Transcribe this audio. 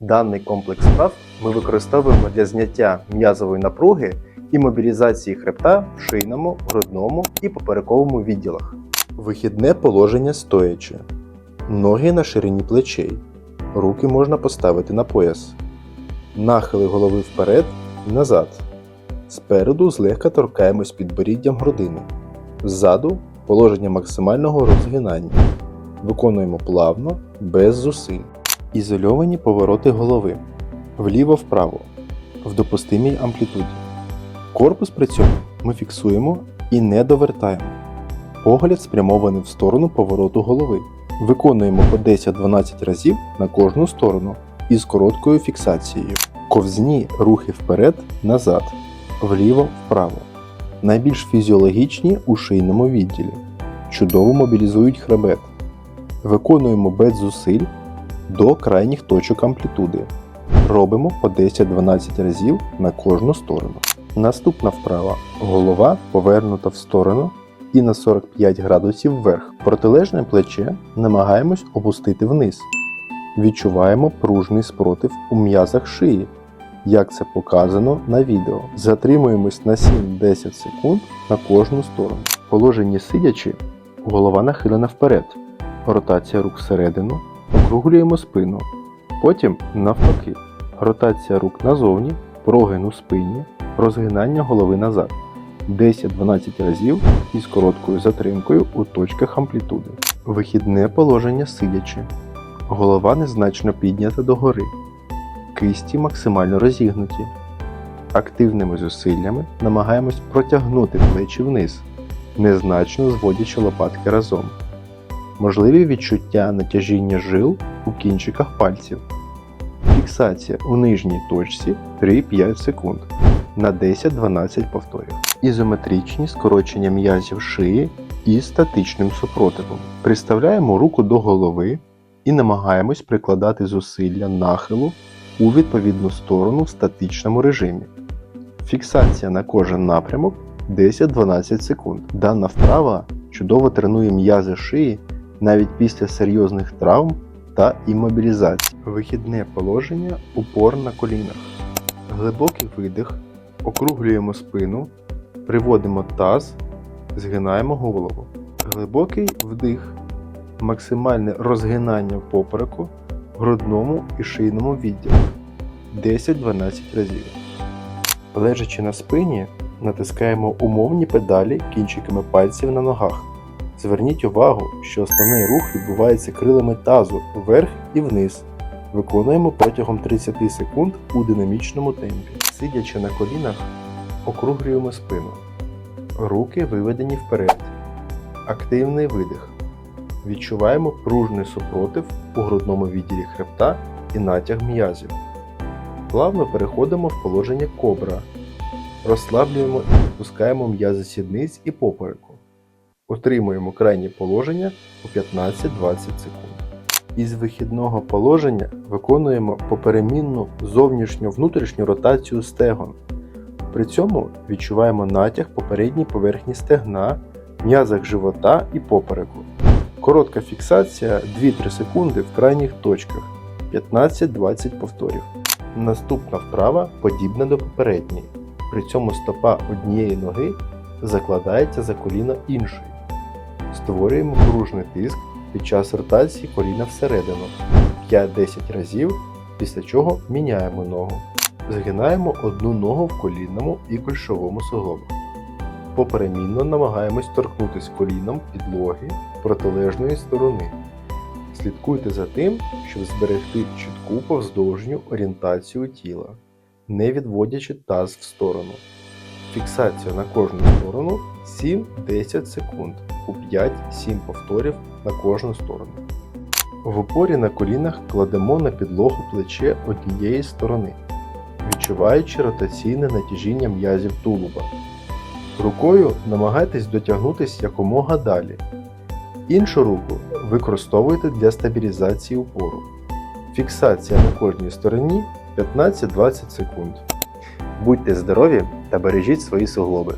Даний комплекс вправ ми використовуємо для зняття м'язової напруги і мобілізації хребта в шийному, грудному і поперековому відділах. Вихідне положення стоячи. Ноги на ширині плечей. Руки можна поставити на пояс. Нахили голови вперед і назад. Спереду злегка торкаємось підборіддям грудини. Ззаду положення максимального розгинання. Виконуємо плавно, без зусиль. Ізольовані повороти голови вліво-вправо в допустимій амплітуді. Корпус при цьому ми фіксуємо і не довертаємо. Погляд спрямований в сторону повороту голови. Виконуємо по 10-12 разів на кожну сторону із короткою фіксацією. Ковзні рухи вперед-назад, вліво-вправо. Найбільш фізіологічні у шийному відділі. Чудово мобілізують хребет. Виконуємо без зусиль до крайніх точок амплітуди. Робимо по 10-12 разів на кожну сторону. Наступна вправа. Голова повернута в сторону і на 45 градусів вверх. Протилежне плече намагаємось опустити вниз. Відчуваємо пружний спротив у м'язах шиї, як це показано на відео. Затримуємось на 7-10 секунд на кожну сторону. В сидячи, голова нахилена вперед. Ротація рук всередину, округлюємо спину. Потім навпаки. Ротація рук назовні, прогин у спині, розгинання голови назад. 10-12 разів із короткою затримкою у точках амплітуди. Вихідне положення сидячи. Голова незначно піднята догори. Кисті максимально розігнуті. Активними зусиллями намагаємось протягнути плечі вниз, незначно зводячи лопатки разом. Можливі відчуття натяжіння жил у кінчиках пальців. Фіксація у нижній точці 3-5 секунд на 10-12 повторів. Ізометричні скорочення м'язів шиї із статичним супротивом. Приставляємо руку до голови і намагаємось прикладати зусилля нахилу у відповідну сторону в статичному режимі. Фіксація на кожен напрямок 10-12 секунд. Дана вправа чудово тренує м'язи шиї навіть після серйозних травм та іммобілізації. Вихідне положення упор на колінах. Глибокий видих, округлюємо спину, приводимо таз, згинаємо голову. Глибокий вдих, максимальне розгинання в попереку, грудному і шийному відділі 10-12 разів. Лежачи на спині, натискаємо умовні педалі кінчиками пальців на ногах. Зверніть увагу, що основний рух відбувається крилами тазу вверх і вниз. Виконуємо протягом 30 секунд у динамічному темпі. Сидячи на колінах, округлюємо спину. Руки виведені вперед. Активний видих. Відчуваємо пружний супротив у грудному відділі хребта і натяг м'язів. Плавно переходимо в положення кобра. Розслаблюємо і відпускаємо м'язи сідниць і попереку. Утримуємо крайнє положення по 15-20 секунд. Із вихідного положення виконуємо поперемінну зовнішню-внутрішню ротацію стегон. При цьому відчуваємо натяг по передній поверхні стегна, м'язах живота і попереку. Коротка фіксація 2-3 секунди в крайніх точках 15-20 повторів. Наступна вправа подібна до попередньої. При цьому стопа однієї ноги закладається за коліно іншої. Створюємо пружний тиск під час ротації коліна всередину 5-10 разів, після чого міняємо ногу. Згинаємо одну ногу в колінному і кульшовому суглобах. Поперемінно намагаємось торкнутися коліном підлоги протилежної сторони. Слідкуйте за тим, щоб зберегти чітку повздовжню орієнтацію тіла, не відводячи таз в сторону. Фіксація на кожну сторону 7-10 секунд у 5-7 повторів на кожну сторону. В опорі на колінах кладемо на підлогу плече однієї сторони, відчуваючи ротаційне натяжіння м'язів тулуба. Рукою намагайтесь дотягнутися якомога далі. Іншу руку використовуйте для стабілізації упору. Фіксація на кожній стороні 15-20 секунд. Будьте здорові та бережіть свої суглоби.